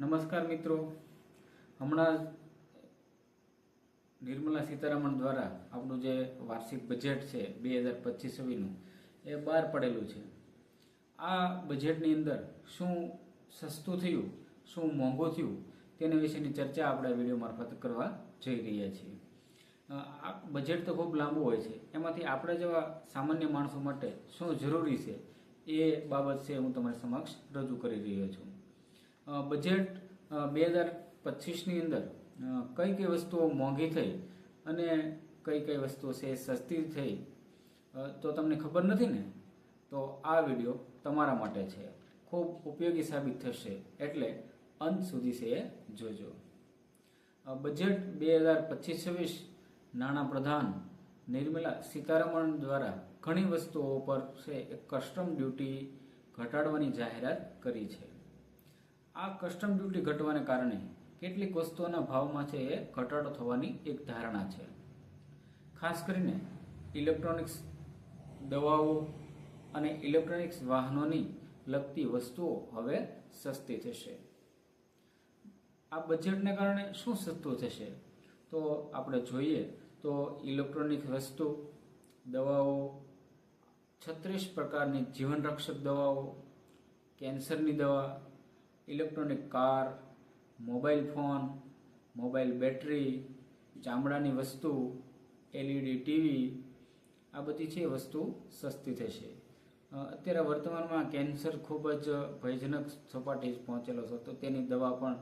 નમસ્કાર મિત્રો. હમણાં નિર્મલા સીતારામન દ્વારા આપણું જે વાર્ષિક બજેટ છે બે હજાર પચીસ છવ્વીસનું એ બહાર પડેલું છે. આ બજેટની અંદર શું સસ્તું થયું, શું મોંઘું થયું, તેના વિશેની ચર્ચા આપણે વીડિયો મારફત કરવા જઈ રહ્યા છીએ. આ બજેટ તો ખૂબ લાંબુ હોય છે. એમાંથી આપણે જેવા સામાન્ય માણસો માટે શું જરૂરી છે, એ બાબત છે હું તમારી સમક્ષ રજૂ કરી રહ્યો છું. બજેટ બે હજાર પચીસની અંદર કઈ કઈ વસ્તુઓ મોંઘી થઈ અને કઈ કઈ વસ્તુઓ છે સસ્તી થઈ તો તમને ખબર નથી ને? તો આ વીડિયો તમારા માટે છે. ખૂબ ઉપયોગી સાબિત થશે. એટલે અંત સુધી છે એ જોજો. બજેટ બે હજાર પચીસ છવ્વીસ, નાણાં પ્રધાન નિર્મલા સીતારમણ દ્વારા ઘણી વસ્તુઓ પર છે કસ્ટમ ડ્યુટી ઘટાડવાની જાહેરાત કરી છે. આ કસ્ટમ ડ્યુટી ઘટવાને કારણે કેટલીક વસ્તુઓના ભાવમાં છે એ ઘટાડો થવાની એક ધારણા છે. ખાસ કરીને ઇલેક્ટ્રોનિક્સ દવાઓ અને ઇલેક્ટ્રોનિક્સ વાહનોની લગતી વસ્તુઓ હવે સસ્તી થશે. આ બજેટને કારણે શું સસ્તું થશે? તો આપણે જોઈએ તો ઇલેક્ટ્રોનિક વસ્તુ, દવાઓ, છત્રીસ પ્રકારની જીવનરક્ષક દવાઓ કેન્સરની દવા electronic car, mobile phone, mobile battery, ચામડાની વસ્તુ, એલઈડી ટીવી, આ બધી છે વસ્તુ સસ્તી થશે અત્યારે વર્તમાનમાં કેન્સર ખૂબ જ ભયજનક સપાટી પહોંચેલો છે, તો તેની દવા પણ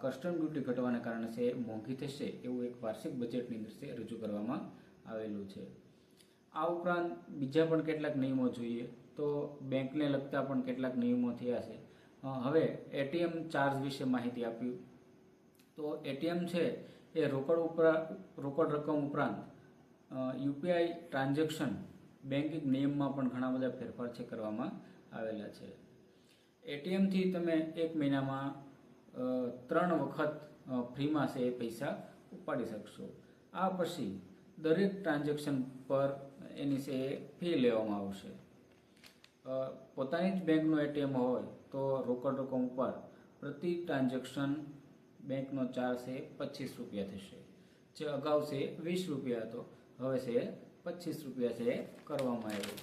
કસ્ટમ ડ્યુટી ઘટવાને કારણે છે મોંઘી થશે એવું એક વાર્ષિક બજેટની દ્રષ્ટિએ રજૂ કરવામાં આવેલું છે. આ ઉપરાંત બીજા પણ કેટલાક નિયમો જોઈએ, તો બેંકને લગતા પણ કેટલાક નિયમો થયા છે. હવે એટીએમ ચાર્જ વિશે માહિતી આપ્યું તો એટીએમ છે એ રોકડ ઉપરા, રોકડ રકમ ઉપરાંત યુપીઆઈ ટ્રાન્ઝેક્શન બેન્કિંગ નિયમમાં પણ ઘણા બધા ફેરફાર છે કરવામાં આવેલા છે. એટીએમથી તમે એક મહિનામાં ત્રણ વખત ફ્રીમાં છે એ પૈસા ઉપાડી શકશો. આ પછી દરેક ટ્રાન્ઝેક્શન પર એની છે ફી લેવામાં આવશે. પોતાની જ બેંકનું એટીએમ હોય તો રોકડ રકમ ઉપર પ્રતિ ટ્રાન્ઝેક્શન બેંકનો ચાર્જ છે પચીસ રૂપિયા થશે. જે અગાઉ છે વીસ રૂપિયા હતો, હવે છે પચીસ રૂપિયા છે કરવામાં આવ્યો.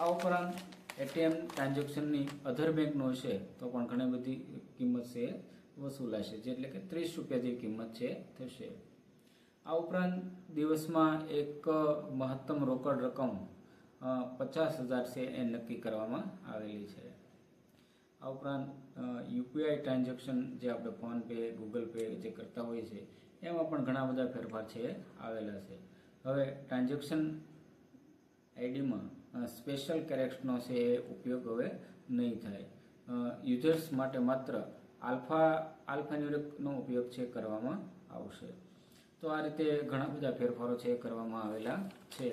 આ ઉપરાંત એટીએમ ટ્રાન્ઝેક્શનની અધર બેંકનો હશે, તો પણ ઘણી બધી કિંમત છે વસૂલાશે, જે એટલે કે ત્રીસ રૂપિયા જેવી કિંમત છે થશે. આ ઉપરાંત દિવસમાં એક મહત્તમ રોકડ રકમ પચાસ હજાર છે એ નક્કી કરવામાં આવેલી છે. આ ઉપરાંત યુપીઆઈ ટ્રાન્ઝેક્શન જે આપણે ફોન પે, ગૂગલ પે જે કરતા હોઈએ છીએ, એમાં પણ ઘણા બધા ફેરફાર છે, આવેલા છે. હવે ટ્રાન્ઝેક્શન આઈડીમાં સ્પેશિયલ કેરેક્ટનો છે એ ઉપયોગ હવે નહીં થાય. યુઝર્સ માટે માત્ર આલ્ફા આલ્ફાન્યુરિકનો ઉપયોગ છે કરવામાં આવશે. તો આ રીતે ઘણા બધા ફેરફારો છે કરવામાં આવેલા છે.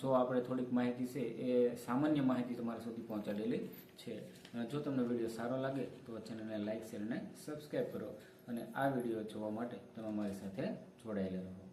જો આપણે થોડીક માહિતી છે, એ સામાન્ય માહિતી તમારા સુધી પહોંચાડેલી છે. જો તમને વીડિયો સારો લાગે, તો ચેનલને લાઇક શેર અને સબસ્ક્રાઈબ કરો અને આ વીડિયો જોવા માટે તમે મારી સાથે જોડાયેલા રહો.